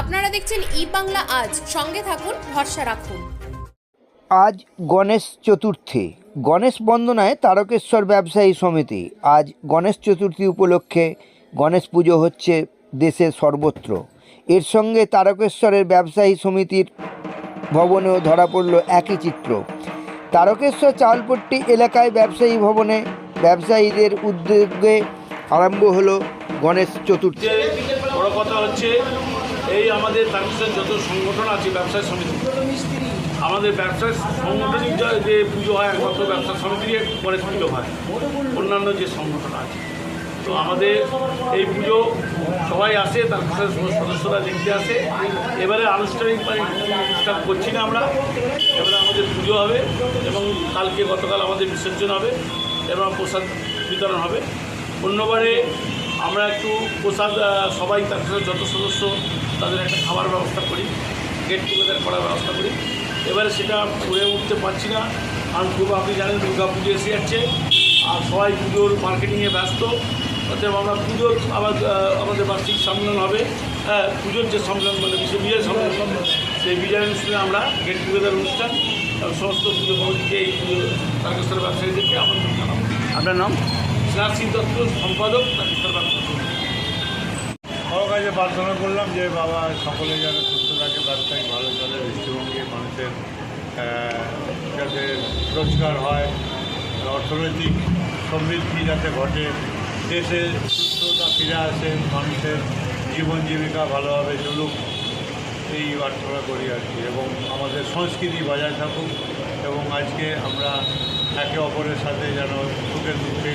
আপনারা দেখছেন ই বাংলা আজ। সঙ্গে থাকুন ভরসা রাখুন। আজ গণেশ চতুর্থী। গণেশ বন্দনায় তারকেশ্বর ব্যবসায়ী সমিতি। আজ গণেশ চতুর্থী উপলক্ষে গণেশ পুজো হচ্ছে দেশের সর্বত্র। এর সঙ্গে তারকেশ্বরের ব্যবসায়ী সমিতির ভবনেও ধরা পড়ল একই চিত্র। তারকেশ্বর চালপট্টি এলাকায় ব্যবসায়ী ভবনে ব্যবসায়ীদের উদ্যোগে আরম্ভ হলো গণেশ চতুর্থী। বড় কথা হচ্ছে এই আমাদের তারকেশ্বর যত সংগঠন আছে, ব্যবসায় সমিতি। আমাদের ব্যবসায় সংগঠনিক যে- পুজো হয়, একমাত্র ব্যবসা সমিতির পরে পুজো হয়। অন্যান্য যে সংগঠন আছে। তো আমাদের এই পুজো সবাই আসে, তার সদস্যরা দেখতে আসে। এবারে আনুষ্ঠানিক স্টার্ট করছি না আমরা। এবারে আমাদের পুজো হবে এবং কালকে গতকাল আমাদের বিসর্জন হবে এবং প্রসাদ বিতরণ হবে। অন্যবারে আমরা একটু প্রসাদ সবাই তার সাথে যত সদস্য তাদের একটা খাবার ব্যবস্থা করি গেট টুগেদার করার ব্যবস্থা করি। এবারে সেটা করে উঠতে পারছি না কারণ খুব আপনি জানেন দুর্গা পুজো এসে যাচ্ছে আর সবাই পুজোর মার্কেটিংয়ে ব্যস্ত। অতএব আমরা পুজোর আবার আমাদের বার্ষিক সম্মেলন হবে। হ্যাঁ পুজোর যে সম্মেলন মানে বিশ্ব বিজয় সম্মেলন সেই বিজয় অনুষ্ঠানে আমরা গেট টুগেদার অনুষ্ঠান সমস্ত পুজো কমিটিকে এই পুজো তারকেশ্বর ব্যবসায়ীদেরকে আমন্ত্রণ জানাব। আপনার নাম? শ্রী দত্ত সম্পাদক তারকেশ্বর সমিতি। প্রার্থনা করলাম যে বাবা সকলে যেন সুস্থ থাকে ব্যবসায়িক ভালো চলে, দৃষ্টিভঙ্গি মানুষের যাতে রোজগার হয়, অর্থনৈতিক সমৃদ্ধি যাতে ঘটে, দেশে সুস্থতা ফিরে আসে, মানুষের জীবন জীবিকা ভালোভাবে চলুক, এই প্রার্থনা করি আর কি এবং আমাদের সংস্কৃতি বজায় থাকুক, এবং আজকে আমরা একে অপরের সাথে যেন সুখে দুঃখে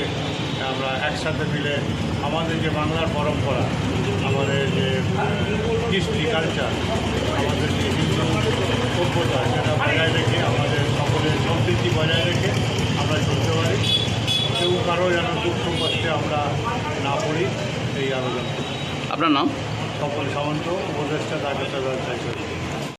আমরা একসাথে মিলে আমাদের যে বাংলার পরম্পরা আমাদের যে কৃষ্টি কালচার আমাদের যে হিন্দু সভ্যতা সেটা বজায় রেখে আমাদের সকলের সম্প্রীতি বজায় রেখে আমরা চলতে পারি। কেউ কারও যেন দুঃখ কষ্টে আমরা না পড়ি এই আবেদন। আপনার নাম? সকল সামন্ত উপদেষ্টা তাকে ব্যবসায়ী